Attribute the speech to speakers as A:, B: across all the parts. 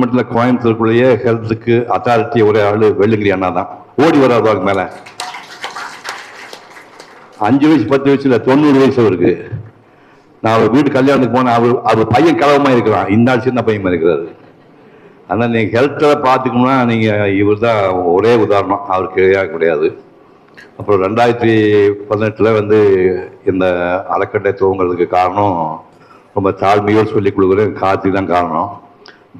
A: மட்டும் மட்டும் இல்லை கோயம்புத்தூருக்குள்ளேயே ஹெல்த்துக்கு அத்தாரிட்டி ஒரே ஆள் வெள்ளுங்கிரி அண்ணா தான் ஓடி வர அவங்க மேலே அஞ்சு வயசு பத்து வயசுல தொண்ணூறு வயசு அவருக்கு நான் அவர் வீட்டு கல்யாணத்துக்கு போனேன் அவர் அவர் பையன் கலவமாக இருக்கிறான் இந்த சின்ன பையன் இருக்கிறாரு ஆனால் நீங்கள் ஹெல்த்தில் பார்த்துக்கணும்னா நீங்கள் இவர் தான் ஒரே உதாரணம் அவருக்கு கிடையாது கிடையாது அப்புறம் ரெண்டாயிரத்தி பதினெட்டில் வந்து இந்த அறக்கட்டை தூங்குறதுக்கு காரணம் ரொம்ப தாழ்மையோடு சொல்லிக் கொடுக்குறேன் கார்த்தி தான் காரணம்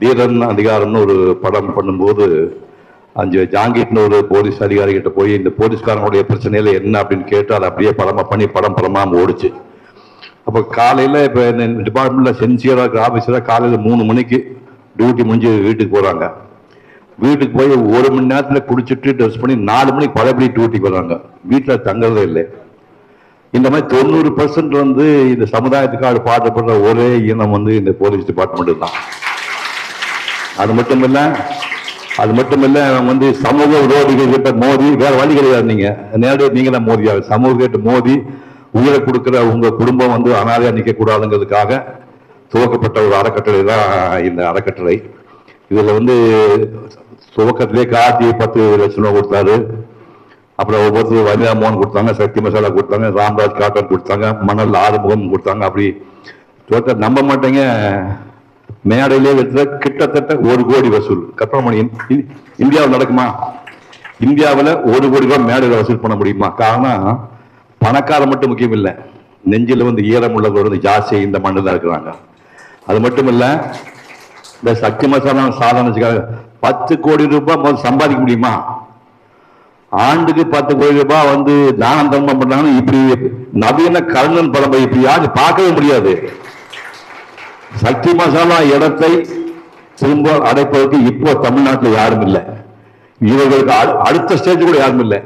A: தீரன் அதிகாரம்னு ஒரு படம் பண்ணும்போது அஞ்சு ஜாங்கிட்னு ஒரு போலீஸ் அதிகாரி கிட்ட போய் இந்த போலீஸ்காரனுடைய பிரச்சனையில என்ன அப்படின்னு கேட்டு அதை அப்படியே படமா பண்ணி படம் படமாக ஓடிச்சு அப்போ காலையில் இப்போ டிபார்ட்மெண்ட்டில் சென்சியராக இருக்கிற ஆஃபீஸராக காலையில் மூணு மணிக்கு டியூட்டி முடிஞ்சு வீட்டுக்கு போகிறாங்க வீட்டுக்கு போய் ஒரு மணி நேரத்தில் குடிச்சிட்டு ட்ரெஸ் பண்ணி நாலு மணிக்கு பழையபடி டியூட்டிக்கு வராங்க வீட்டில் தங்குறதே இல்லை இந்த மாதிரி தொண்ணூறு பர்சன்ட் வந்து இந்த சமுதாயத்துக்காக பாடுபடுற ஒரே இனம் வந்து இந்த போலீஸ் டிபார்ட்மெண்ட்டு தான் அது மட்டும் இல்லை அது மட்டும் இல்லை வந்து சமூக விரோதிகள் கிட்ட மோதி வேற வழி கிடையாது நீங்க நேரடியாக நீங்களே மோதியாவே சமூக கேட்டு மோதி உயிரை கொடுக்குற உங்க குடும்பம் வந்து அனாதையா நிக்க கூடாதுங்கிறதுக்காக துவக்கப்பட்ட ஒரு அறக்கட்டளை தான் இந்த அறக்கட்டளை இதுல வந்து துவக்கத்திலே கார்த்தி பத்து லட்சம் ரூபா கொடுத்தாரு அப்புறம் ஒவ்வொருத்தர் வனிதா மோகன் கொடுத்தாங்க சக்தி மசாலா கொடுத்தாங்க ராம்ராஜ் காட்டன் கொடுத்தாங்க மணல் ஆறுமுகம் கொடுத்தாங்க அப்படி துவக்க நம்ப மாட்டேங்க மேடையிலே வைத்த கிட்டத்தட்ட ஒரு கோடி வசூல் கற்பனை இந்தியாவில் நடக்குமா இந்தியாவில் ஒரு கோடி ரூபாய் மேடையில் வசூல் பண்ண முடியுமா காரணம் பணக்காரன் மட்டும் முக்கியம் இல்லை நெஞ்சில் வந்து ஈரம் உள்ளவர் வந்து ஜாஸ்தி இந்த மண்ணில் தான் இருக்கிறாங்க அது மட்டும் இல்லை இந்த சக்தி மசாலா சாதனைக்காக பத்து கோடி ரூபாய் முதல் சம்பாதிக்க முடியுமா ஆண்டுக்கு பத்து கோடி ரூபாய் வந்து தானம் தர்மம் பண்ணாங்கன்னா இப்படி நவீன கருணன் படம் இப்படி யாரும் பார்க்கவே முடியாது சக்தி மசாலா இடத்தை திரும்ப அடைப்பதற்கு இப்போ தமிழ்நாட்டில் யாரும் இல்லை இவர்களுக்கு அடுத்த ஸ்டேஜ் கூட யாரும் இல்லை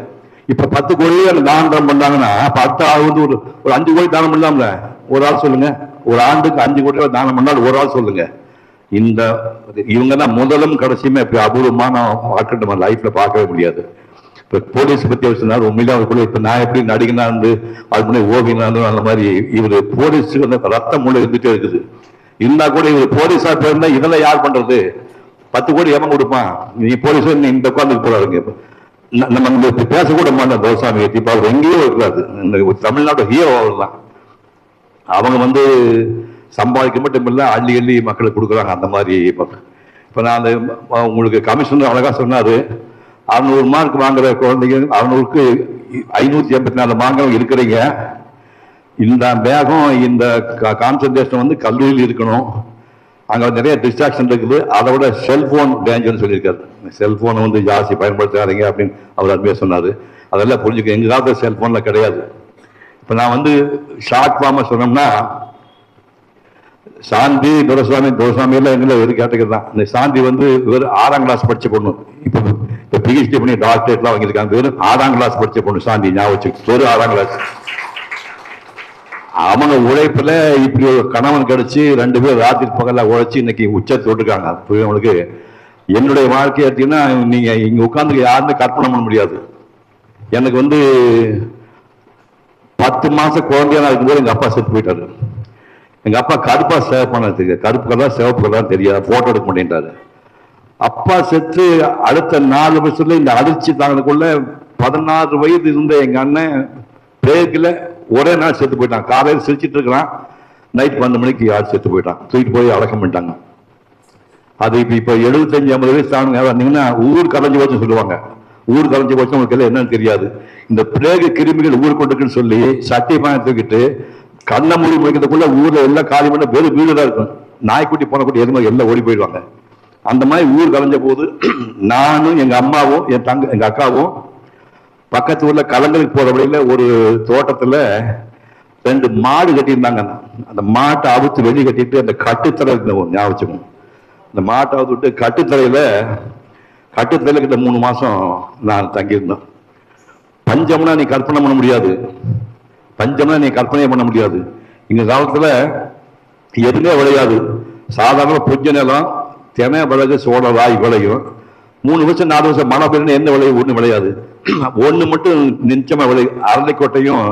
A: இப்ப பத்து கோடி தானம் பண்ணாங்கன்னா பத்து ஆள் வந்து ஒரு ஒரு அஞ்சு கோடி தானம் பண்ணலாம்ல ஒரு ஆள் சொல்லுங்க ஒரு ஆண்டுக்கு அஞ்சு கோடி தானம் பண்ணால் ஒரு ஆள் சொல்லுங்க இந்த இவங்க தான் முதலும் கடைசியுமே இப்ப அபூர்வமா நான் நம்ம லைஃப்ல பார்க்கவே முடியாது இப்போ போலீஸ் பத்தி வச்சிருந்தாரு உண்மையிலே அவர் கூட இப்போ நான் எப்படி நடிகனா இருந்து அது முன்னாடி ஓவியனா இருந்து அந்த மாதிரி இவர் போலீஸுக்கு வந்து ரத்தம் முழு இருந்துட்டே இருக்குது இருந்தா கூட இவர் போலீஸா போயிருந்தா இதெல்லாம் யார் பண்றது பத்து கோடி ஏமா கொடுப்பான் நீ போலீஸ் இந்த குழந்தைக்கு போறாருங்க நம்ம நம்ம பேசக்கூட மாட்டோம் கோசாமி இப்போ அவர் எங்கேயோ இருக்காது இந்த தமிழ்நாடு ஹீரோ அவர் அவங்க வந்து சம்பாதிக்க மட்டும் இல்லை அள்ளி அள்ளி மக்களுக்கு கொடுக்குறாங்க அந்த மாதிரி இப்போ நான் அந்த உங்களுக்கு கமிஷனர் அழகாக சொன்னார் அறுநூறு மார்க் வாங்குற குழந்தைங்க அறுநூறுக்கு ஐநூற்றி எண்பத்தி நாலு மார்க்கம் இருக்கிறீங்க இந்த வேகம் இந்த கான்சன்ட்ரேஷன் வந்து கல்லூரியில் இருக்கணும் அங்கே நிறைய டிஸ்ட்ராக்ஷன் இருக்குது அதை விட செல்ஃபோன் டேஞ்சர்னு சொல்லியிருக்காரு செல்ஃபோனை வந்து ஜாஸ்தி பயன்படுத்தாதீங்க அப்படின்னு அவர் அருமையாக சொன்னார் அதெல்லாம் புரிஞ்சுக்க எங்கள் காலத்தில் செல்ஃபோனில் கிடையாது இப்போ நான் வந்து ஷார்ட் ஃபார்மாக சொன்னோம்னா சாந்தி துரசாமி துரசுவாமி எல்லாம் எங்களை ஒரு தான் இந்த சாந்தி வந்து வெறும் ஆறாம் கிளாஸ் படிச்ச பொண்ணு இப்போ இப்போ பிஹெச்டி பண்ணி டாக்டரேட்லாம் வாங்கியிருக்காங்க வெறும் ஆறாம் கிளாஸ் படிச்ச பொண்ணு சாந்தி ஞாபகம் வச்சு ஒரு ஆறாம் கிளாஸ் அவங்க உழைப்புல இப்படி ஒரு கணவன் கிடைச்சி ரெண்டு பேர் ராத்திரி பகல்ல உழைச்சி இன்னைக்கு உச்சத்து விட்டுருக்காங்க அவங்களுக்கு என்னுடைய வாழ்க்கை எடுத்தீங்கன்னா நீங்க இங்க உட்காந்து யாருமே கற்பனை பண்ண முடியாது எனக்கு வந்து பத்து மாசம் குழந்தையா இருக்கும்போது எங்க அப்பா செத்து போயிட்டாரு எங்க அப்பா கருப்பா சேவை பண்ண தெரியாது கருப்பு கலர் சிவப்பு கலர் தெரியாது போட்டோ எடுக்க மாட்டேன்றாரு அப்பா செத்து அடுத்த நாலு வருஷத்துல இந்த அதிர்ச்சி தாங்கக்குள்ள பதினாறு வயது இருந்த எங்க அண்ணன் பேருக்குல ஒரே நாள் செத்து போயிட்டான் காலையில் சிரிச்சிட்டு இருக்கிறான் நைட் பன்னெண்டு மணிக்கு யார் செத்து போயிட்டான் தூக்கிட்டு போய் அடக்கம் பண்ணிட்டாங்க அது இப்போ இப்போ எழுபத்தஞ்சு ஐம்பது வயசு ஆனவங்க வந்தீங்கன்னா ஊர் கலைஞ்சு போச்சு சொல்லுவாங்க ஊர் கலைஞ்சு போச்சு அவங்களுக்கு எல்லாம் என்னன்னு தெரியாது இந்த பிளேக கிருமிகள் ஊர் கொண்டுக்குன்னு சொல்லி சட்டியமாக தூக்கிட்டு கண்ணை மூடி முடிக்கிறதுக்குள்ள ஊரில் எல்லாம் காலி பண்ண பேர் வீடு தான் இருக்கும் நாய்க்குட்டி போனக்குட்டி மாதிரி எல்லாம் ஓடி போயிடுவாங்க அந்த மாதிரி ஊர் கலைஞ்ச போது நானும் எங்கள் அம்மாவும் என் தங்க எங்கள் அக்காவும் பக்கத்து ஊர்ல கலங்களுக்கு போற வழியில ஒரு தோட்டத்துல ரெண்டு மாடு கட்டியிருந்தாங்க அந்த மாட்டை அவுத்து வெளியே கட்டிட்டு அந்த கட்டுத்தலை ஞாபகம் அந்த மாட்டை அவுத்து விட்டு கட்டுத்தலையில கட்டுத்தலையில கிட்ட மூணு மாசம் நான் தங்கியிருந்தேன் பஞ்சம்னா நீ கற்பனை பண்ண முடியாது பஞ்சம்னா நீ கற்பனையே பண்ண முடியாது இந்த காலத்துல எதுவுமே விளையாது சாதாரண புஞ்ச நிலம் தென விலகு சோழ வாய் விளையும் மூணு வருஷம் நாலு வருஷம் மழை பெய்யணும் எந்த விளைவு ஒன்றும் விளையாது ஒன்று மட்டும் நிச்சயமாக விளை அரளிக்கோட்டையும்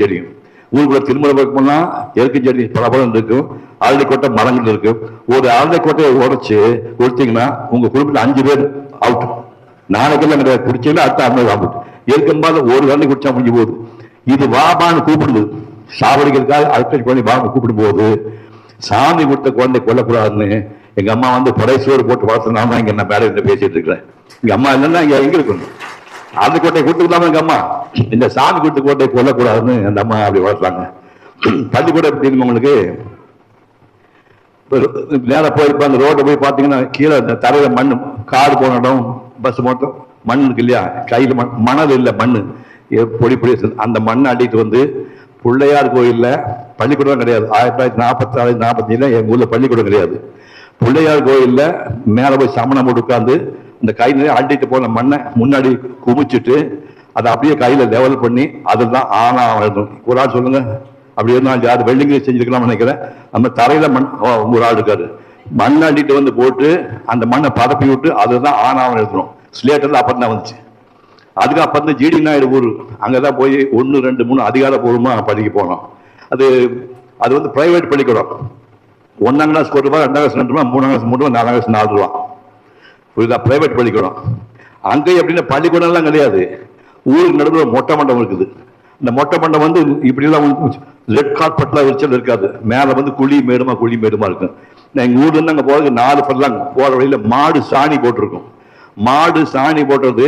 A: செடியும் ஊருக்குள்ள திருமணம் பார்க்கணும்னா செடி பலபலம் இருக்கும் அரளிக்கோட்டை மரங்கள் இருக்கும் ஒரு அரளிக்கோட்டையை உடைச்சு கொடுத்தீங்கன்னா உங்கள் குடும்பத்தில் அஞ்சு பேர் அவுட் நாளைக்கெல்லாம் கிடையாது குடிச்சீங்கன்னா அடுத்த அஞ்சு அவுட் போது ஒரு தண்ணி குடிச்சா முடிஞ்சு போகுது இது வாபான்னு கூப்பிடுது சாவடிக்கிறதுக்காக அடுத்த குழந்தை வாபான்னு கூப்பிடும் போது சாமி கொடுத்த குழந்தை கொல்லக்கூடாதுன்னு எங்க அம்மா வந்து சோறு போட்டு வளர்த்துனா தான் இங்க நான் மேடையில் பேசிட்டு இருக்கிறேன் எங்க அம்மா இல்லைன்னா இங்க எங்க இருக்கணும் கோட்டை கொடுத்து விடாம எங்க அம்மா இந்த சாமி கூட்டு கோட்டை கொல்லக்கூடாதுன்னு அந்த அம்மா அப்படி வளர்த்தாங்க பள்ளிக்கூடம் எப்படி இருக்கும் உங்களுக்கு நேராக போயிருப்ப அந்த ரோட்டை போய் பார்த்தீங்கன்னா கீழே இந்த தரையில் மண் காடு போன இடம் பஸ் மட்டும் மண் இருக்கு இல்லையா கையில் மண் மணல் இல்லை மண் பொடி பொடி அந்த மண்ணை அடிக்கிட்டு வந்து பிள்ளையார் கோயிலில் பள்ளிக்கூடம் கிடையாது ஆயிரத்தி தொள்ளாயிரத்தி நாற்பத்தி நாலு நாற்பத்தி எங்கள் ஊரில் பள்ளிக்கூடம் கிடையாது பிள்ளையார் கோயிலில் மேலே போய் சமணம் போட்டு உட்காந்து இந்த கை நிறைய ஆண்டிட்டு போன மண்ணை முன்னாடி குமிச்சுட்டு அதை அப்படியே கையில் லெவல் பண்ணி அதில் தான் ஆனா ஒரு ஆள் சொல்லுங்க அப்படி இருந்தால் யார் வெல்டிங் செஞ்சுருக்கலாம்னு நினைக்கிறேன் நம்ம தரையில் மண் ஒரு ஆள் இருக்காரு மண் அண்டிட்டு வந்து போட்டு அந்த மண்ணை பரப்பி விட்டு அதை தான் ஆனாவன் எழுதணும் ஸ்லேட்டர்ல அப்புறம் தான் வந்துச்சு அதுக்கு அப்புறம் தான் ஜிடி நாயுடு ஊர் அங்கே தான் போய் ஒன்று ரெண்டு மூணு அதிகாரப்பூர்வமாக படிக்க போனோம் அது அது வந்து ப்ரைவேட் பள்ளிக்கூடம் ஒன்றாம் கிளாஸ் ஒரு ரூபாய் ரெண்டாம் கிளாஸ் ரெண்டு ரூபா மூணாம் கிளாஸ் மூணு ரூபா நாலாம் கிளாஸ் நாலு ரூபா புரியுதா ப்ரைவேட் பள்ளிக்கூடம் அங்கே எப்படின்னா பள்ளிக்கூடம்லாம் கிடையாது ஊருக்கு நடுவில் மொட்டை மண்டபம் இருக்குது இந்த மொட்டை மண்டபம் வந்து இப்படிலாம் ரெட் கார்பெட்லாம் விரிச்சல் இருக்காது மேலே வந்து குழி மேடுமா குழி மேடுமா இருக்கும் எங்கள் எங்கள் இருந்து அங்கே போகிறதுக்கு நாலு ஃபர்லாங் போகிற வழியில் மாடு சாணி போட்டிருக்கும் மாடு சாணி போட்டது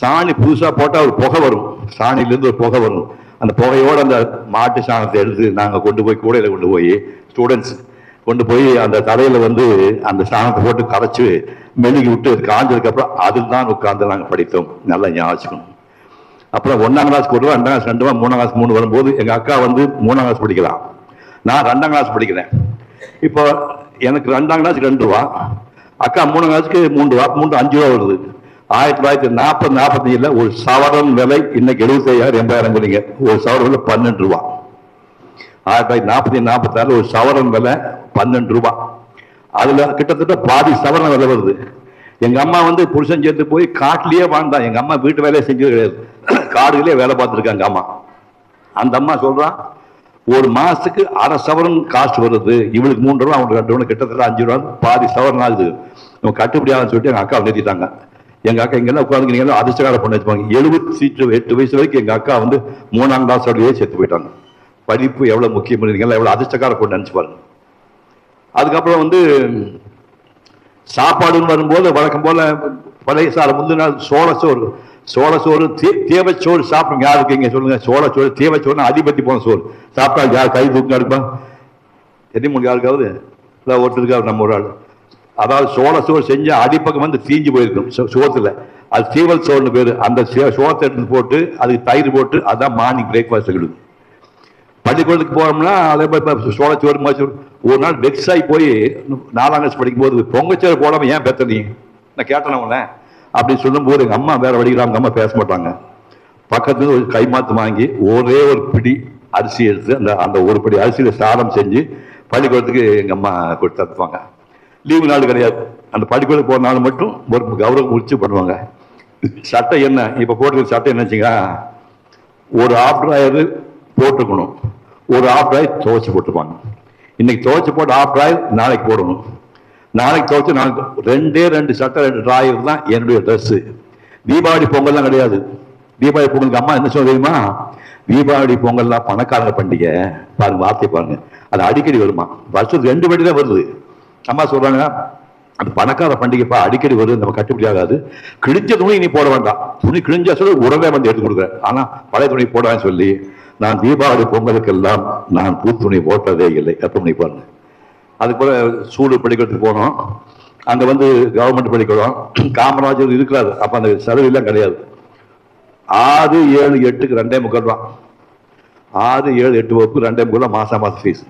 A: சாணி புதுசாக போட்டால் ஒரு புகை வரும் சாணிலேருந்து ஒரு புகை வரும் அந்த புகையோடு அந்த மாட்டு சாணத்தை எடுத்து நாங்கள் கொண்டு போய் கூடையில் கொண்டு போய் ஸ்டூடெண்ட்ஸ் கொண்டு போய் அந்த தலையில வந்து அந்த சாணத்தை போட்டு கரைச்சி மெழுகி விட்டு அப்புறம் அதில் தான் உட்கார்ந்து நாங்கள் படித்தோம் நல்லா ஞாபகம் அப்புறம் ஒன்றாம் கிளாஸ் கொடுவோம் ரெண்டாம் கிளாஸ் ரெண்டு மூணாம் கிளாஸ் மூணு வரும்போது எங்கள் அக்கா வந்து மூணாம் கிளாஸ் படிக்கலாம் நான் ரெண்டாம் கிளாஸ் படிக்கிறேன் இப்போ எனக்கு ரெண்டாம் கிளாஸுக்கு ரெண்டு ரூபா அக்கா மூணு கிளாஸுக்கு மூணு ரூபா மூன்று அஞ்சு ரூபா வருது ஆயிரத்தி தொள்ளாயிரத்தி நாற்பது நாற்பத்தஞ்சில் ஒரு சவரன் விலை இன்னைக்கு எழுபத்தி ஐயாயிரம் எண்பாயிரம் சொல்லிங்க ஒரு சவரன் விலை பன்னெண்டு ரூபா ஆயிரத்தி தொள்ளாயிரத்தி நாற்பத்தி நாற்பத்தாறு ஒரு சவரன் விலை பன்னெண்டு ரூபா அதுல கிட்டத்தட்ட பாதி சவரண வில வருது எங்க அம்மா வந்து புருஷன் சேர்த்து போய் காட்டிலேயே வாழ்ந்தா எங்க அம்மா வீட்டு வேலையை செஞ்சது கிடையாது காடுகளே வேலை பார்த்துருக்காங்க அம்மா அந்த அம்மா சொல்றான் ஒரு மாசத்துக்கு அரை சவரன் காசு வருது இவளுக்கு மூன்று ரூபா அவனுக்கு ரெண்டு ரூபா கிட்டத்தட்ட அஞ்சு ரூபா பாதி சவரன் ஆகுது நம்ம கட்டுப்படியாகனு சொல்லிட்டு எங்க அக்காவை நிறுத்திட்டாங்க எங்க அக்கா இங்கெல்லாம் உட்காந்து நீங்க அதிர்ஷ்டக்கார பண்ணி வச்சுப்பாங்க எழுபத்தி எட்டு வயசு வரைக்கும் எங்க அக்கா வந்து மூணாம் கிளாஸோடய சேர்த்து போயிட்டாங்க படிப்பு எவ்வளவு முக்கியம் எவ்வளவு அதிர்ஷ்டக்கார கொண்டு நினைச்சு பாருங்க அதுக்கப்புறம் வந்து சாப்பாடுன்னு வரும்போது வழக்கம் போல் பழைய சார் முந்தின நாள் சோளச்சோறு சோளச்சோறு தே தேவச்சோறு சாப்பிடுங்க யாருக்கு இங்கே சொல்லுங்கள் சோழச்சோறு தேவச்சோறுனா அதிபத்தி போன சோறு சாப்பிட்டா யார் கை தூக்கம் எடுப்பா தெரியுமா யாருக்காவது இல்லை ஒருத்தருக்காரு நம்ம ஒரு ஆள் அதாவது சோள சோறு செஞ்சால் அடிப்பக்கம் வந்து தீஞ்சு போயிருக்கணும் சோத்தில் அது தீவல் சோறுன்னு பேர் அந்த சோத்தை எடுத்து போட்டு அதுக்கு தயிர் போட்டு அதான் மார்னிங் பிரேக்ஃபாஸ்ட் கொடுக்கும் பள்ளிக்கூடத்துக்கு போனோம்னா அதே மாதிரி சோழச்சோறு மாதிரி ஒரு நாள் வெக்ஸ் ஆகி போய் நாலாம் கிளாஸ் படிக்கும்போது பொங்கச்சோறு போடாமல் ஏன் பெத்தனி நான் கேட்டேன் உடனே அப்படின்னு சொல்லும்போது எங்கள் அம்மா வேறு வடிக்கிறாங்க அம்மா பேச மாட்டாங்க பக்கத்துல ஒரு கைமாத்து வாங்கி ஒரே ஒரு பிடி அரிசி எடுத்து அந்த அந்த ஒரு பிடி அரிசியில் சாதம் செஞ்சு பள்ளிக்கூடத்துக்கு எங்கள் அம்மா கொடுத்து அனுப்புவாங்க லீவு நாள் கிடையாது அந்த பள்ளிக்கூடம் போகிற நாள் மட்டும் ஒரு கௌரவம் முடிச்சு பண்ணுவாங்க சட்டை என்ன இப்போ போட்டுக்கிற சட்டை வச்சுங்க ஒரு ஆஃப்டர் ஆயிரம் போட்டுக்கணும் ஒரு ஆஃப் டிராய் துவைச்சு போட்டுருப்பாங்க இன்னைக்கு துவைச்சு போட்டு ஆஃப் டிராய் நாளைக்கு போடணும் நாளைக்கு துவைச்சு நாளைக்கு ரெண்டே ரெண்டு சட்டை ரெண்டு டிராயர் தான் என்னுடைய ட்ரெஸ்ஸு தீபாவளி பொங்கல்லாம் கிடையாது தீபாவளி பொங்கலுக்கு அம்மா என்ன சொல்ல தெரியுமா தீபாவளி பொங்கல்லாம் பணக்காரங்க பண்டிகை பாருங்க வார்த்தை பாருங்க அது அடிக்கடி வருமா வருஷத்துக்கு ரெண்டு வண்டி தான் வருது அம்மா சொல்றாங்க அந்த பணக்கார பண்டிகைப்பா அடிக்கடி வருது நம்ம கட்டுப்படி ஆகாது கிழிஞ்ச துணி இனி போட வேண்டாம் துணி கிழிஞ்சா சொல்லி உடனே வந்து எடுத்து கொடுக்குறேன் ஆனால் பழைய துணி போடான்னு சொல்லி நான் தீபாவளி பொங்கலுக்கெல்லாம் நான் பூத்துணி போட்டதே இல்லை கற்பனை பாருங்க அதுக்கு போல சூடு பள்ளிக்கூடத்துக்கு போனோம் அங்கே வந்து கவர்மெண்ட் பள்ளிக்கூடம் காமராஜர் இருக்கிறார் அப்போ அந்த எல்லாம் கிடையாது ஆறு ஏழு எட்டுக்கு ரெண்டே முக்கால் ரூபா ஆறு ஏழு எட்டு வகுப்பு ரெண்டே முக்கால் மாதம் மாதம் ஃபீஸ்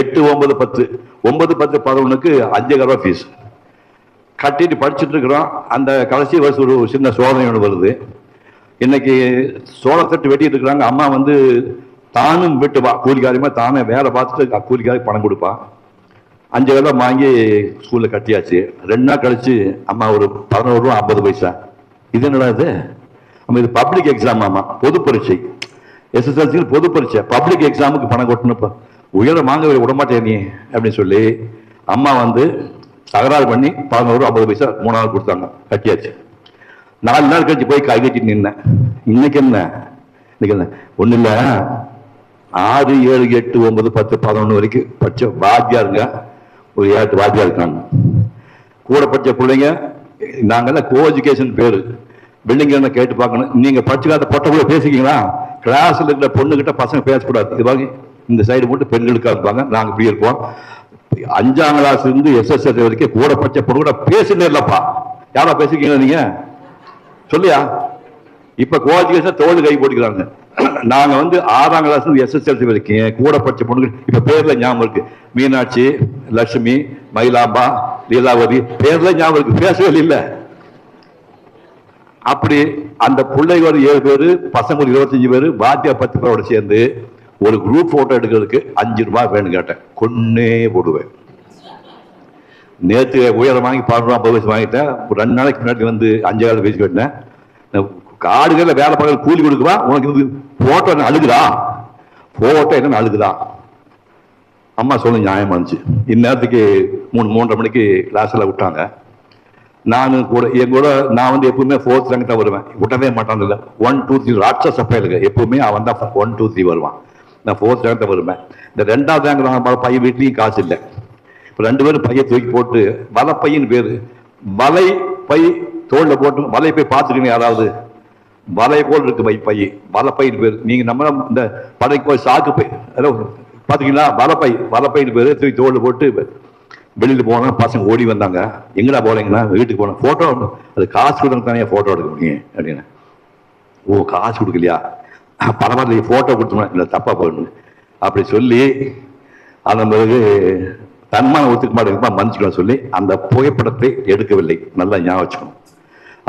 A: எட்டு ஒன்பது பத்து ஒன்பது பத்து பதினொன்றுக்கு அஞ்சு ரூபா ஃபீஸ் கட்டிட்டு படிச்சுட்டு இருக்கிறோம் அந்த கடைசி வருஷம் ஒரு சின்ன சோதனை ஒன்று வருது இன்னைக்கு சோளத்தட்டு வெட்டிட்டு இருக்கிறாங்க அம்மா வந்து தானும் வா கூலிக்காரியமாக தானே வேலை பார்த்துட்டு கூலிக்காரி பணம் கொடுப்பா அஞ்சு வேலை வாங்கி ஸ்கூலில் கட்டியாச்சு ரெண்டு நாள் கழிச்சு அம்மா ஒரு பதினோரு ரூபா ஐம்பது பைசா இது என்னடா இது நம்ம இது பப்ளிக் எக்ஸாம் ஆமா பொது பரீட்சை எஸ்எஸ்எல்சியில் பொது பரீட்சை பப்ளிக் எக்ஸாமுக்கு பணம் கொட்டணுப்பா உயரம் வாங்க விடமாட்டேன் நீ அப்படின்னு சொல்லி அம்மா வந்து தகராறு பண்ணி பதினோரு ஐம்பது பைசா மூணாவது கொடுத்தாங்க கட்டியாச்சு நாலு நாள் கழிச்சு போய் காய் கட்டி நின்ன இன்னைக்கு என்ன ஒண்ணு இல்ல ஒன்றும் இல்லை ஆறு ஏழு எட்டு ஒன்பது பத்து பதினொன்று வரைக்கும் வாத்தியா வாத்தியாருங்க ஒரு ஏழு வாத்தியா இருக்காங்க கூட படிச்ச பிள்ளைங்க நாங்கள்லாம் கோ எஜுகேஷன் பேர் என்ன கேட்டு பார்க்கணும் நீங்கள் படிச்சுக்காத பொட்டை கூட பேசிக்கீங்களா கிளாஸ்ல இருக்கிற பொண்ணுக்கிட்ட பசங்க பேசக்கூடாது இதுவாங்க இந்த சைடு மட்டும் பெண்களுக்காக இருப்பாங்க நாங்கள் இப்படி இருப்போம் அஞ்சாம் கிளாஸ் இருந்து எஸ்எஸ்எஸ் வரைக்கும் கூட படிச்ச பொண்ணு கூட பேசல இல்லைப்பா யாரா பேசிக்கீங்களா நீங்கள் சொல்லியா இப்ப குவாலிஃபிகேஷன் தோல் கை போட்டுக்கிறாங்க நாங்க வந்து ஆறாம் கிளாஸ் எஸ்எஸ்எல்சி வரைக்கும் கூட படிச்ச பொண்ணுங்க இப்ப பேர்ல ஞாபகம் இருக்கு மீனாட்சி லட்சுமி மயிலாம்பா லீலாவதி பேர்ல ஞாபகம் இருக்கு பேசவே இல்லை அப்படி அந்த பிள்ளை ஒரு ஏழு பேர் பசங்க ஒரு இருபத்தஞ்சு பேர் பாத்தியா பத்து பேரோட சேர்ந்து ஒரு குரூப் போட்டோ எடுக்கிறதுக்கு அஞ்சு ரூபாய் வேணும் கேட்டேன் கொன்னே போடுவேன் நேற்று உயரம் வாங்கி பன்னெண்டு வயசு வாங்கிட்டேன் ஒரு ரெண்டு நாளைக்கு முன்னாடி வந்து அஞ்சு காலம் பேசி கேட்டேன் காடுகளில் வேலை பார்க்க கூலி கொடுக்குவா உனக்கு வந்து போட்டோ என்ன அழுகுதா போட்டோ என்ன அழுகுதா அம்மா சொல்ல நியாயமாக இருந்துச்சு இந்நேரத்துக்கு மூணு மூன்றரை மணிக்கு கிளாஸில் விட்டாங்க நானும் கூட என் கூட நான் வந்து எப்பவுமே ஃபோர்த் ரேங்க் தான் வருவேன் விட்டவே மாட்டான் இல்லை ஒன் டூ த்ரீ ராட்சஸ் பயலுக்கு எப்பவுமே அவன் தான் ஒன் டூ த்ரீ வருவான் நான் ஃபோர்த் ரேங்க் தான் வருவேன் இந்த ரெண்டாவது ரேங்க் வாங்க பையன் வீட்லேயும் காசு இல்லை ரெண்டு பேரும் பையை தூக்கி போட்டு வலை பையன் பேர் வலை பை தோல்ல போட்டு வலை போய் பார்த்துருக்கீங்க யாராவது வலை போல் இருக்கு பை பை வலப்பைன்னு பேர் நீங்கள் நம்ம இந்த படைக்கு போய் சாக்கு பை பார்த்துக்கிங்களா வலப்பை வலப்பையின் பேர் தூக்கி தோல் போட்டு வெளியில் போனாங்க பசங்க ஓடி வந்தாங்க எங்கடா போகிறீங்கன்னா வீட்டுக்கு போனோம் ஃபோட்டோ அது காசு கொடுங்க தானே ஃபோட்டோ எடுக்க முடியும் அப்படின்னு ஓ காசு கொடுக்கலையா பரவாயில்ல ஃபோட்டோ கொடுத்தோம் இல்லை தப்பாக போயிடணும் அப்படி சொல்லி அதன் பிறகு தன்மான ஒத்துக்க மாட்டேன் மன்னிச்சுக்கணும் சொல்லி அந்த புகைப்படத்தை எடுக்கவில்லை நல்லா ஞாபகம்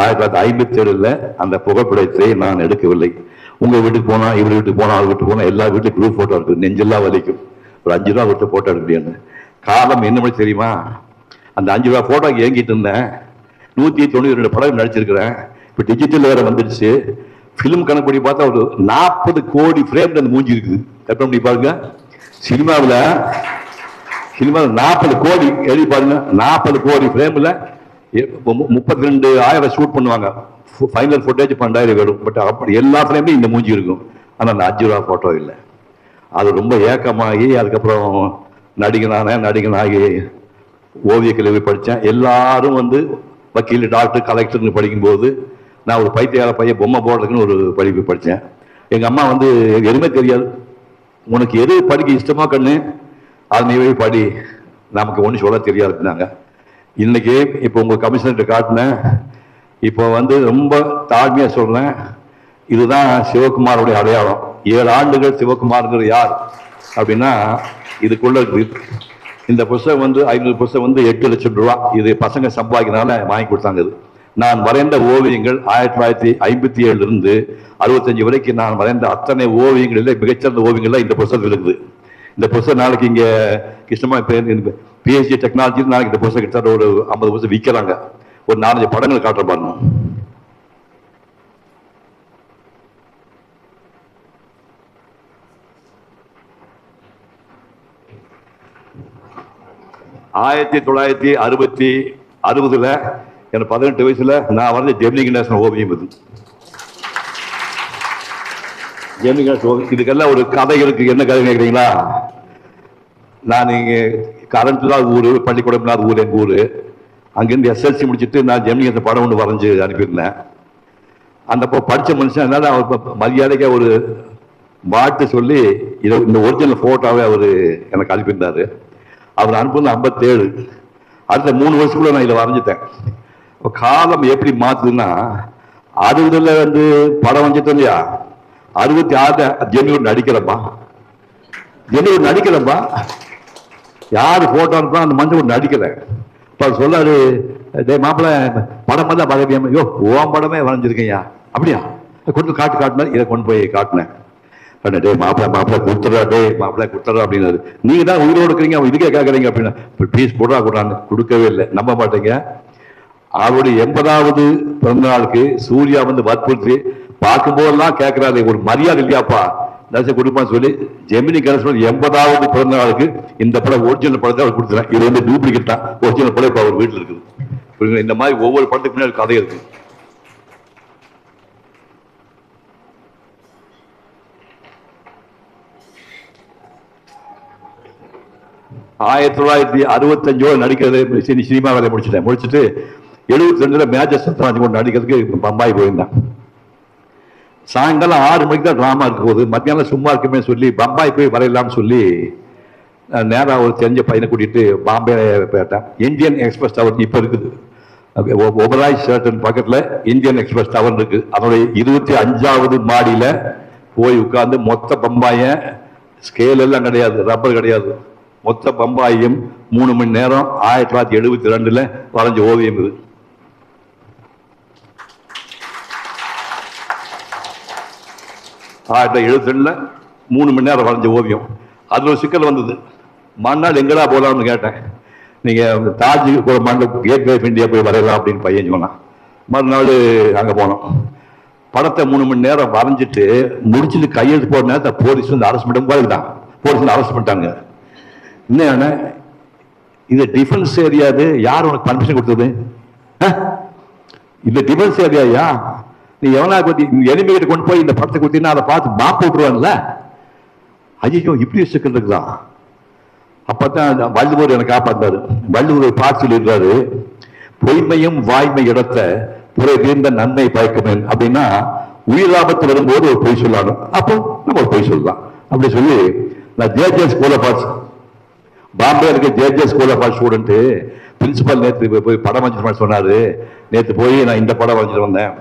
A: ஆயிரத்தி தொள்ளாயிரத்தி ஐம்பத்தி ஏழுல அந்த புகைப்படத்தை நான் எடுக்கவில்லை உங்கள் வீட்டுக்கு போனால் இவர் வீட்டுக்கு போனால் அவர் வீட்டுக்கு போனால் எல்லா வீட்டுக்கு குரூப் ஃபோட்டோ இருக்கு நெஞ்செல்லாம் வலிக்கும் ஒரு அஞ்சு ரூபா விட்டு ஃபோட்டோ எடுக்கணும் காலம் என்ன பண்ணி தெரியுமா அந்த அஞ்சு ரூபா போட்டோ ஏங்கிட்டு இருந்தேன் நூற்றி தொண்ணூற்றி ரெண்டு படம் நடிச்சிருக்கிறேன் இப்போ டிஜிட்டல் வேறு வந்துடுச்சு ஃபிலிம் கணக்குப்படி பார்த்தா ஒரு நாற்பது கோடி ஃப்ரேம் அந்த மூஞ்சி இருக்குது கற்பனை பாருங்க சினிமாவில் சினிமாவில் நாற்பது கோடி எழுதி பாருங்க நாற்பது கோடி ஃப்ரேமில் முப்பத்தி ரெண்டு ஆயிரம் ஷூட் பண்ணுவாங்க ஃபைனல் ஃபுட்டேஜ் பன்னெண்டாயிரம் வேணும் பட் அப்படி எல்லா ஃப்ரேம்லையும் இந்த மூஞ்சி இருக்கும் ஆனால் அந்த அஞ்சு ரூபா ஃபோட்டோ இல்லை அது ரொம்ப ஏக்கமாகி அதுக்கப்புறம் நடிகனான நடிகனாகி ஓவிய கல்வி படித்தேன் எல்லாரும் வந்து வக்கீல் டாக்டர் கலெக்டர்னு படிக்கும்போது நான் ஒரு பைத்தியார பையன் பொம்மை போடுறதுக்குன்னு ஒரு படிப்பு படித்தேன் எங்கள் அம்மா வந்து எதுவுமே தெரியாது உனக்கு எது படிக்க இஷ்டமாக கண்ணு அது நீ போய் படி நமக்கு ஒன்றும் சொல்ல தெரியாதுனாங்க இன்னைக்கு இப்போ உங்கள் கமிஷனர்கிட்ட காட்டினேன் இப்போ வந்து ரொம்ப தாழ்மையாக சொல்கிறேன் இதுதான் சிவகுமாரோடைய அடையாளம் ஏழு ஆண்டுகள் சிவகுமாருங்கிற யார் அப்படின்னா இதுக்குள்ள இந்த புஸ்தகம் வந்து ஐநூறு புஸ்தகம் வந்து எட்டு லட்சம் ரூபா இது பசங்க சம்பாதிக்கிறதுனால வாங்கி கொடுத்தாங்க இது நான் வரைந்த ஓவியங்கள் ஆயிரத்தி தொள்ளாயிரத்தி ஐம்பத்தி ஏழுலேருந்து அறுபத்தஞ்சு வரைக்கும் நான் வரைந்த அத்தனை ஓவியங்களில் மிகச்சிறந்த ஓவியங்கள்லாம் இந்த புஸ்தகத்தில் இருக்குது இந்த புதுசாக நாளைக்கு இங்கே கிருஷ்ணமா இப்போ பிஹெச்டி டெக்னாலஜி நாளைக்கு இந்த புதுசாக கிட்டத்தட்ட ஒரு ஐம்பது புதுசாக விற்கிறாங்க ஒரு நாலஞ்சு படங்கள் காட்டுற பாருங்க ஆயிரத்தி தொள்ளாயிரத்தி அறுபத்தி அறுபதுல எனக்கு பதினெட்டு வயசுல நான் வந்து டெல்லி நேஷனல் ஓவியம் இது இதுக்கெல்லாம் ஒரு கதை இருக்கு என்ன கதை கேட்குறீங்களா நான் இங்கே கரண்ட்லாத ஊர் பள்ளிக்கூடம்லாத ஊர் எங்கள் ஊர் அங்கேருந்து எஸ்எல்சி முடிச்சுட்டு நான் ஜெமினிகத்தை படம் ஒன்று வரைஞ்சி அனுப்பியிருந்தேன் அந்த படித்த மனுஷன் என்னால் அவர் மரியாதைக்காக ஒரு பாட்டு சொல்லி இதை இந்த ஒரிஜினல் ஃபோட்டோவே அவர் எனக்கு அனுப்பியிருந்தார் அவர் அனுப்புனது ஐம்பத்தேழு அடுத்த மூணு வருஷத்துக்குள்ள நான் இதை வரைஞ்சிட்டேன் காலம் எப்படி மாற்றுதுன்னா அது இதில் வந்து படம் வந்துட்டோம் இல்லையா அறுபத்தி ஆறு ஜெனி நடிக்கிறப்பா அடிக்கிறப்பா நடிக்கிறப்பா ஒன்று அடிக்கிறப்பா யார் ஃபோட்டோ அந்த மஞ்சள் ஒன்று அடிக்கிறேன் இப்போ சொல்லாரு மாப்பிள்ள படம் பார்த்தா பதவியம் ஐயோ ஓம் படமே வரைஞ்சிருக்கையா அப்படியா கொண்டு காட்டு காட்டினார் இதை கொண்டு போய் காட்டினேன் டே மாப்பிள்ள மாப்பிள்ள கொடுத்துட்றா டே மாப்பிள்ள கொடுத்துட்றா அப்படின்னாரு நீங்க தான் உயிரோடு இருக்கிறீங்க அவன் இதுக்கே கேட்குறீங்க அப்படின்னா பீஸ் போடுறா கொடுறா கொடுக்கவே இல்லை நம்ப மாட்டேங்க அவருடைய எண்பதாவது பிறந்தநாளுக்கு சூர்யா வந்து வற்புறுத்தி பார்க்கும்போதெல்லாம் கேட்கறாரு ஒரு மரியாதை இல்லையாப்பா தரிசனம் கொடுப்பா சொல்லி ஜெமினி கணேசன் எண்பதாவது பிறந்த நாளுக்கு இந்த படம் ஒரிஜினல் படத்தை அவர் கொடுத்துறேன் இது வந்து டூப்ளிகேட் தான் ஒரிஜினல் படம் இப்போ அவர் வீட்டில் இருக்குது புரியுங்களா இந்த மாதிரி ஒவ்வொரு படத்துக்கு முன்னாடி கதை இருக்கு ஆயிரத்தி தொள்ளாயிரத்தி அறுபத்தி அஞ்சோட நடிக்கிறது சினிமா வேலையை முடிச்சிட்டேன் முடிச்சுட்டு எழுபத்தி ரெண்டுல மேஜர் சத்ராஜ் கொண்டு நடிக்கிறதுக்கு பம்பாய் போயிருந்தேன் சாயங்காலம் ஆறு மணிக்கு தான் ட்ராமா இருக்க போகுது மத்தியானம் சும்மா இருக்குமே சொல்லி பம்பாய் போய் வரையலாம்னு சொல்லி நேராக ஒரு தெரிஞ்ச பையனை கூட்டிகிட்டு பாம்பே போயிட்டேன் இந்தியன் எக்ஸ்பிரஸ் டவர் இப்போ இருக்குது ஒபராய் சேட்டன் பக்கத்தில் இந்தியன் எக்ஸ்பிரஸ் டவர் இருக்குது அதனுடைய இருபத்தி அஞ்சாவது மாடியில் போய் உட்காந்து மொத்த பம்பாயை ஸ்கேல் எல்லாம் கிடையாது ரப்பர் கிடையாது மொத்த பம்பாயும் மூணு மணி நேரம் ஆயிரத்தி தொள்ளாயிரத்தி எழுபத்தி ரெண்டில் வரைஞ்ச ஓவியம் இது ஆயிரத்தி எழுத்துல மூணு மணி நேரம் வரைஞ்ச ஓவியம் அதில் ஒரு சிக்கல் வந்தது மறுநாள் எங்கடா போகலாம்னு கேட்டேன் நீங்கள் தாஜ் கூட மண்டல் கேட் வே ஆஃப் இந்தியா போய் வரையலாம் அப்படின்னு பையன் சொன்னான் மறுநாள் அங்கே போனோம் படத்தை மூணு மணி நேரம் வரைஞ்சிட்டு முடிச்சுட்டு கையெழுத்து போகிற நேரத்தை போலீஸ் வந்து அரெஸ்ட் மட்டும் போயிருந்தான் போலீஸ் வந்து அரெஸ்ட் பண்ணிட்டாங்க என்ன இது டிஃபென்ஸ் ஏரியாது யார் உனக்கு பர்மிஷன் கொடுத்தது இந்த டிஃபென்ஸ் ஏரியாயா நீ எவனா கொண்டு எளிமைகிட்ட கொண்டு போய் இந்த படத்தை கொடுத்தீங்கன்னா அதை பார்த்து பாப்பு விட்டுருவான்ல ஐயோ இப்படி சிக்கல் இருக்குதான் அப்போ தான் வள்ளுவர் எனக்கு காப்பாற்றாரு வள்ளுவர் பார்த்து சொல்லிடுறாரு பொய்மையும் வாய்மை இடத்த புரை தீர்ந்த நன்மை பயக்கமேன் அப்படின்னா உயிர் ஆபத்து வரும்போது ஒரு பொய் சொல்லணும் அப்போ நம்ம ஒரு பொய் சொல்லலாம் அப்படி சொல்லி நான் JJ school of arts Bombay இருக்க JJ school of arts student principal நேற்று போய் படம் வச்சுட்டு சொன்னார் நேற்று போய் நான் இந்த படம் வச்சுட்டு வந்தேன்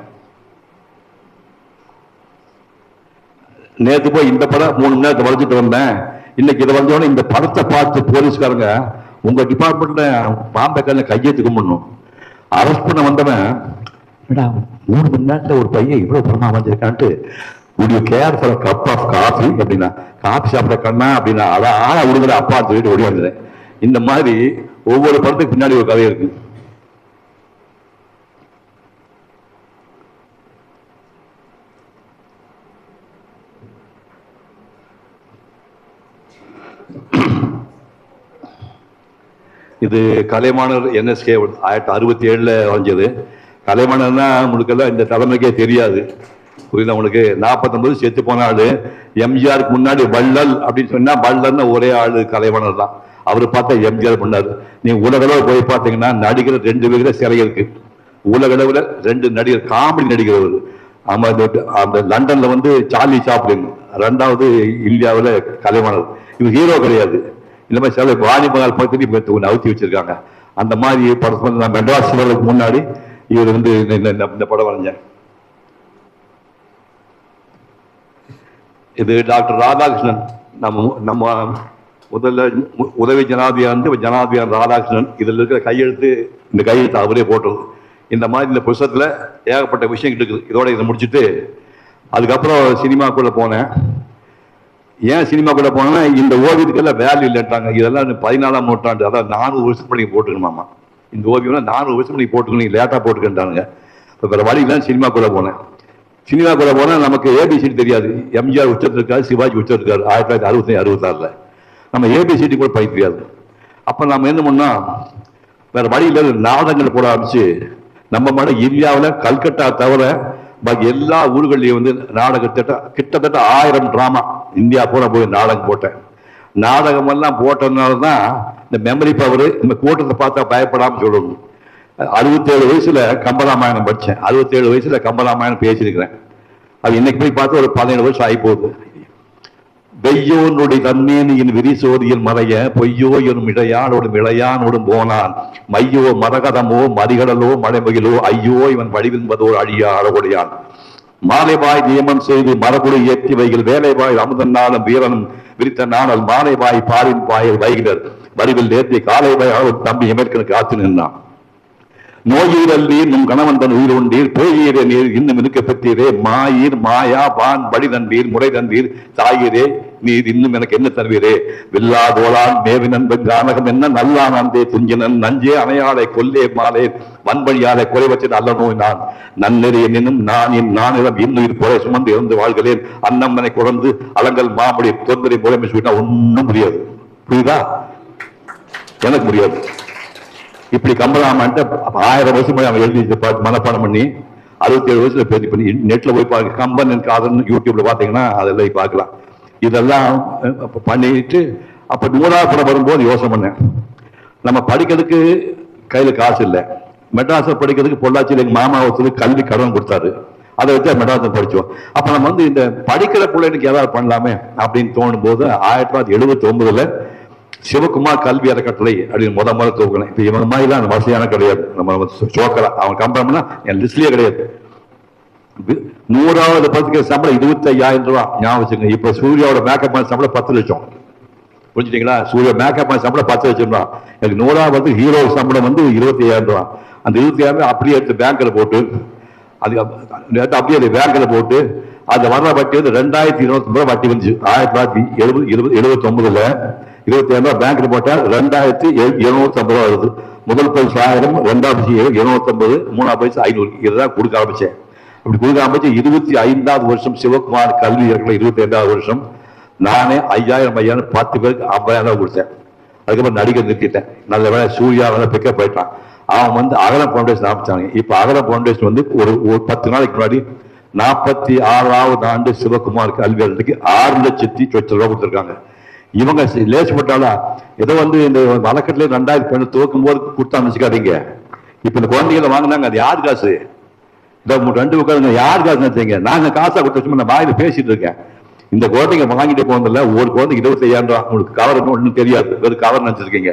A: நேற்று போய் இந்த படம் மூணு மணி நேரத்தை வரைஞ்சிட்டு வந்தேன் இன்னைக்கு இதை வந்தோடனே இந்த படத்தை பார்த்து போலீஸ்காரங்க உங்க டிபார்ட்மெண்ட்ல பாம்பே கல்ல கையெழுத்து கும்பிடணும் அரெஸ்ட் பண்ண வந்தவன் மூணு மணி நேரத்தில் ஒரு பையன் இவ்வளவு படமா வந்திருக்கான்ட்டு உடைய care for cup of coffee அப்படின்னா காஃபி சாப்பிட கண்ணா அப்படின்னா அதான் ஆளா அப்பா சொல்லிட்டு ஓடி வந்துடுறேன் இந்த மாதிரி ஒவ்வொரு படத்துக்கு பின்னாடி ஒரு கதை இருக்குது இது கலைமானர் என்எஸ்கே ஆயிரத்தி அறுபத்தி ஏழில் வரைஞ்சது கலைமானர்னா உங்களுக்கெல்லாம் இந்த தலைமைக்கே தெரியாது புரியுது உங்களுக்கு நாற்பத்தொன்பது செத்து போன ஆள் எம்ஜிஆருக்கு முன்னாடி வள்ளல் அப்படின்னு சொன்னால் வள்ளல்னு ஒரே ஆள் கலைவாணர் தான் அவர் பார்த்தா எம்ஜிஆர் பண்ணார் நீங்கள் உலகளவில் போய் பார்த்தீங்கன்னா நடிகர் ரெண்டு பேர் சிறை இருக்கு உலகளவில் ரெண்டு நடிகர் காமெடி நடிகர் அவர் ஆமாம் இந்த அந்த லண்டன்ல வந்து சார்லி சாப்பிடுங்க ரெண்டாவது இந்தியாவில் கலைவாணர் இவர் ஹீரோ கிடையாது இல்லை மாதிரி சில வாணிபகால் பற்றி இப்போ அவுத்தி வச்சிருக்காங்க அந்த மாதிரி படம் நான் மெட்ராஸ் முன்னாடி இவர் வந்து இந்த படம் வரைஞ்சேன் இது டாக்டர் ராதாகிருஷ்ணன் நம்ம நம்ம முதல்ல உதவி ஜனாதிபதியாக இருந்து ஜனாதிபதி ராதாகிருஷ்ணன் இதில் இருக்கிற கையெழுத்து இந்த கையெழுத்து அவரே போட்டது இந்த மாதிரி இந்த புஸ்தகத்தில் ஏகப்பட்ட விஷயம் இருக்குது இதோட இதை முடிச்சுட்டு அதுக்கப்புறம் சினிமாக்குள்ளே போனேன் ஏன் சினிமாக்குள்ளே போனேன்னா இந்த ஓவியத்துக்கெல்லாம் வேல்யூ இல்லைன்றாங்க இதெல்லாம் பதினாலாம் நூற்றாண்டு அதாவது நானூறு வருஷம் பண்ணி போட்டுக்கணுமாம்மா இந்த ஓவியம்லாம் நானூறு வருஷம் பண்ணி போட்டுக்கணும் நீங்கள் லேட்டாக போட்டுக்கின்றானுங்க இப்போ வேறு இல்லை சினிமாக்குள்ளே போனேன் சினிமாக்குள்ளே போனால் நமக்கு ஏபிசிடி தெரியாது எம்ஜிஆர் உச்சத்திருக்காரு சிவாஜி உச்சத்திருக்காரு ஆயிரத்தி தொள்ளாயிரத்தி அறுபத்தி அறுபத்தாறில் நம்ம ஏபிசிடி கூட படிக்க தெரியாது அப்போ நம்ம என்ன பண்ணால் வேறு வழியில் நாடகங்கள் போட ஆரம்பித்து நம்ம மன இந்தியாவில் கல்கட்டா தவிர பாக்கி எல்லா ஊர்களையும் வந்து நாடக திட்டம் கிட்டத்தட்ட ஆயிரம் ட்ராமா இந்தியா பூரா போய் நாடகம் போட்டேன் நாடகமெல்லாம் போட்டதுனால தான் இந்த மெமரி பவர் இந்த கூட்டத்தை பார்த்தா பயப்படாமல் சொல்லணும் அறுபத்தேழு வயசில் கம்பராமாயணம் படித்தேன் அறுபத்தேழு வயசில் கம்பராமாயணம் பேசியிருக்கிறேன் அது இன்னைக்கு போய் பார்த்து ஒரு பதினேழு வருஷம் ஆகி போகுது வெய்யோனுடைய தன்மேனியின் விரிசோதியில் மறைய பொய்யோ எனும் இடையானோடும் இளையானோடும் போனான் மையோ மரகதமோ மறிகடலோ மழைமுகிலோ ஐயோ இவன் வழிவின்பதோ அழியா அழகுடையான் மாலைவாய் நியமம் செய்து மரபுடு ஏற்றி வைகள் வேலைவாய் அமுதன் நாளும் வீரனும் விரித்த நாளல் மாலைவாய் பாரின் பாயில் வைகிறர் வடிவில் ஏற்றி காலை வாய் தம்பி எமற்கனுக்கு காத்து நின்றான் நோயுடல் நீர் நம் கணவன் தன் உயிர் உண்டீர் பேழியரே நீர் இன்னும் இருக்க பெற்றீரே மாயீர் மாயா பான் வழி தந்தீர் முறை தந்தீர் தாயிரே நீர் இன்னும் எனக்கு என்ன தருவீரே வில்லா தோலான் மேவி நண்பன் ஜானகம் என்ன நல்லா நந்தே துஞ்சினன் நஞ்சே அணையாளை கொல்லே மாலே குறை குறைவற்றின் அல்ல நோய் நான் நன்னெறிய என்னும் நான் என் நானிடம் இன்னுயிர் போல சுமந்து இருந்து வாழ்கிறேன் அன்னம்மனை குழந்து அலங்கல் மாமடி தொந்தரை முறைமை சொல்லிட்டா ஒன்றும் முடியாது புரியுதா எனக்கு முடியாது இப்படி கம்பராமான்ட்டு ஆயிரம் வருஷம் அவங்க எழுதி பார்த்து மனப்பாடம் பண்ணி அறுபத்தேழு வயசுல பேசி பண்ணி நெட்ல போய் பார்க்க கம்பன் எனக்கு ஆதரன் யூடியூப்ல பாத்தீங்கன்னா அதெல்லாம் பார்க்கலாம் இதெல்லாம் பண்ணிட்டு அப்ப நூறாவது படம் வரும்போது யோசனை பண்ணேன் நம்ம படிக்கிறதுக்கு கையில் காசு இல்லை மெட்ராஸில் படிக்கிறதுக்கு பொள்ளாச்சியில் எங்க மாமா ஒருத்தர் கல்வி கடன் கொடுத்தாரு அதை வச்சு மெட்ராஸில் படிச்சோம் அப்போ நம்ம வந்து இந்த படிக்கிற பிள்ளைகளுக்கு ஏதாவது பண்ணலாமே அப்படின்னு தோணும் போது ஆயிரத்தி தொள்ளாயிரத்தி எழுபத்தி ஒன்பதுல சிவகுமார் கல்வி அறக்கட்டளை அப்படின்னு முதல் முதல்ல தூக்கணும் இப்போ இவங்க மாதிரி தான் வசதியான கிடையாது நம்ம சோக்கலாம் அவன் கம்பேர் என் லிஸ்ட்லேயே கிடையாது நூறாவது பத்துக்கு சம்பளம் இருபத்தி ஐயாயிரம் ரூபா ஞாபகம் வச்சுங்க இப்போ சூர்யாவோட மேக்கப் சம்பளம் பத்து லட்சம் புரிஞ்சுட்டீங்களா சூரிய மேக்கப் சம்பளம் பத்து லட்சம் ரூபா எனக்கு நூறாவது வந்து ஹீரோ சம்பளம் வந்து இருபத்தி ஐயாயிரம் ரூபா அந்த இருபத்தி ஐயாயிரம் அப்படியே எடுத்து பேங்க்கில் போட்டு அது அப்படியே அது பேங்க்கில் போட்டு அந்த வர்ற வட்டி வந்து ரெண்டாயிரத்தி இருபத்தி ஒன்பது வட்டி வந்துச்சு ஆயிரத்தி தொள்ளாயிரத்தி எழுபது எழுபது எழுபத்தி ஒன்பதுல இருபத்தி ரூபாய் பேங்க்ல போட்டால் ரெண்டாயிரத்தி எழுநூத்தி ஐம்பது ரூபா வருது முதல் பரிசு ஆயிரம் ரெண்டாவது எழுநூத்தி எழுநூத்தம்பது மூணாவது பரிசு ஐநூறு இதுதான் கொடுக்க ஆரம்பிச்சேன் அப்படி கொடுக்க ஆரம்பிச்சு இருபத்தி ஐந்தாவது வருஷம் சிவகுமார் கல்வி இயக்கத்தில் இருபத்தி ஐந்தாவது வருஷம் நானே ஐயாயிரம் ஐயாயிரம் பத்து பேருக்கு ஐம்பதாயிரம் ரூபாய் கொடுத்தேன் அதுக்கப்புறம் நடிகை நிறுத்திட்டேன் நல்ல வேலை சூரியா வேலை பிக்கப் போயிட்டான் அவன் வந்து அகல ஃபவுண்டேஷன் ஆரம்பிச்சாங்க இப்போ அகல ஃபவுண்டேஷன் வந்து ஒரு ஒரு பத்து நாளைக்கு முன்னாடி நாற்பத்தி ஆறாவது ஆண்டு சிவகுமார் கல்வி ஆறு லட்சத்தி சொச்ச ரூபா கொடுத்துருக்காங்க இவங்க லேசுப்பட்டாலும் ஏதோ வந்து இந்த வழக்கத்துல ரெண்டாயிரத்தி பதினெட்டு துவக்கும் போது கொடுத்தா வச்சுக்காதீங்க இப்ப இந்த குழந்தைகளை வாங்கினாங்க அது யார் காசு இந்த ரெண்டு உட்காந்து யார் காசு நினைச்சீங்க நாங்க காசா கொடுத்த வச்சு நான் வாயில பேசிட்டு இருக்கேன் இந்த குழந்தைங்க வாங்கிட்டு போனதில்ல ஒவ்வொரு குழந்தை இருபத்தி ஐயாயிரம் ரூபா உங்களுக்கு கவர் ஒன்றும் தெரியாது வெறும் கவர் நினைச்சிருக்கீங்க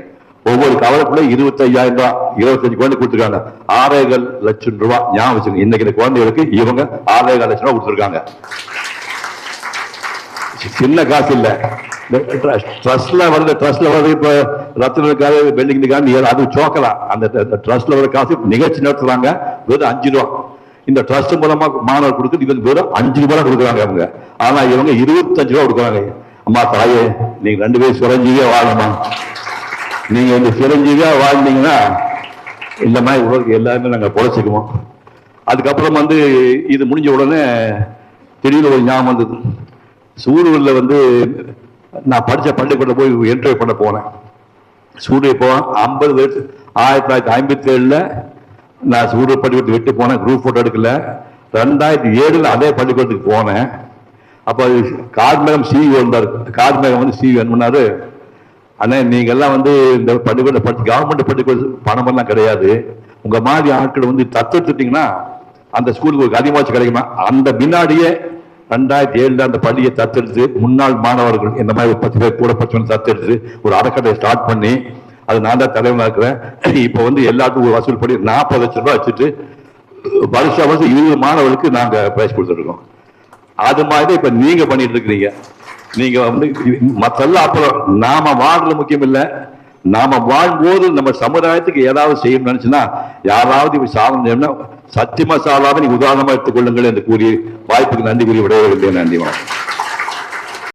A: ஒவ்வொரு கவலைக்குள்ள இருபத்தி ஐயாயிரம் ரூபாய் இருபத்தஞ்சு குழந்தை கொடுத்துருக்காங்க ஆறேகால் லட்சம் ரூபாய் ஞாபகம் வச்சுருங்க இன்னைக்கு இந்த குழந்தைகளுக்கு இவங்க ஆறேகால் லட்சம் ரூபாய் கொடுத்துருக்காங்க சின்ன காசு இல்லை ட்ரஸ்ட்ல வந்து ட்ரஸ்ட்ல வந்து இப்போ ரத்தனுக்காக வெள்ளிக்காக அது சோக்கலாம் அந்த ட்ரஸ்ட்ல வர காசு நிகழ்ச்சி நடத்துறாங்க வெறும் அஞ்சு ரூபா இந்த ட்ரஸ்ட் மூலமா மாணவர் கொடுக்குறது இவங்க வெறும் அஞ்சு ரூபா கொடுக்குறாங்க அவங்க ஆனா இவங்க இருபத்தஞ்சு ரூபா கொடுக்குறாங்க அம்மா தாயே நீங்க ரெண்டு பேரும் சுரஞ்சியா வாழணுமா நீங்க இந்த சிரஞ்சீவியா வாழ்ந்தீங்கன்னா இந்த மாதிரி உலகம் எல்லாருமே நாங்கள் பொழைச்சிக்குவோம் அதுக்கப்புறம் வந்து இது முடிஞ்ச உடனே திடீர்னு ஒரு ஞாபகம் வந்தது சூரூரில் வந்து நான் படித்த பள்ளிக்கூடம் போய் என்ட்ரி பண்ண போனேன் சூரிய போவேன் ஐம்பது வருஷம் ஆயிரத்தி தொள்ளாயிரத்தி ஐம்பத்தி ஏழில் நான் சூரிய பள்ளிக்கூடத்தை விட்டு போனேன் குரூப் ஃபோட்டோ எடுக்கல ரெண்டாயிரத்தி ஏழில் அதே பள்ளிக்கூடத்துக்கு போனேன் அப்போ அது கார்மேகம் சிஇஓ இருந்தார் கார்மேகம் வந்து சிஇஓ பண்ணார் ஆனால் நீங்கள்லாம் வந்து இந்த பள்ளிக்கூடம் படிச்சு கவர்மெண்ட் பள்ளிக்கூடம் பணமெல்லாம் கிடையாது உங்கள் மாதிரி ஆட்கள் வந்து தத்துவத்துட்டிங்கன்னா அந்த ஸ்கூலுக்கு ஒரு அதிகமாச்சு கிடைக்குமா அந்த பின்னாடியே ரெண்டாயிரத்தி ஏழுல அந்த பள்ளியை தத்தெடுத்து முன்னாள் மாணவர்கள் இந்த மாதிரி ஒரு பத்து பேர் கூட பத்து தத்தெடுத்து ஒரு அறக்கட்டளை ஸ்டார்ட் பண்ணி அது நான் தான் தலைவனாக இருக்கிறேன் இப்போ வந்து எல்லாத்துக்கும் ஒரு வசூல் பண்ணி நாற்பது லட்சம் ரூபாய் வச்சுட்டு வருஷ வருஷம் இருபது மாணவர்களுக்கு நாங்கள் பிரைஸ் கொடுத்துருக்கோம் அது மாதிரி இப்போ நீங்கள் பண்ணிட்டு இருக்கிறீங்க நீங்கள் வந்து மற்றெல்லாம் அப்புறம் நாம வாழ்றது முக்கியம் இல்லை நாம வாழும்போது நம்ம சமுதாயத்துக்கு ஏதாவது செய்யணும்னு நினைச்சுன்னா யாராவது இப்படி சத்தியமா சாதாவை உதாரணமா எடுத்துக்கொள்ளுங்கள் என்று கூறி வாய்ப்புக்கு நன்றி கூறி விடையவில்லை நன்றி வணக்கம்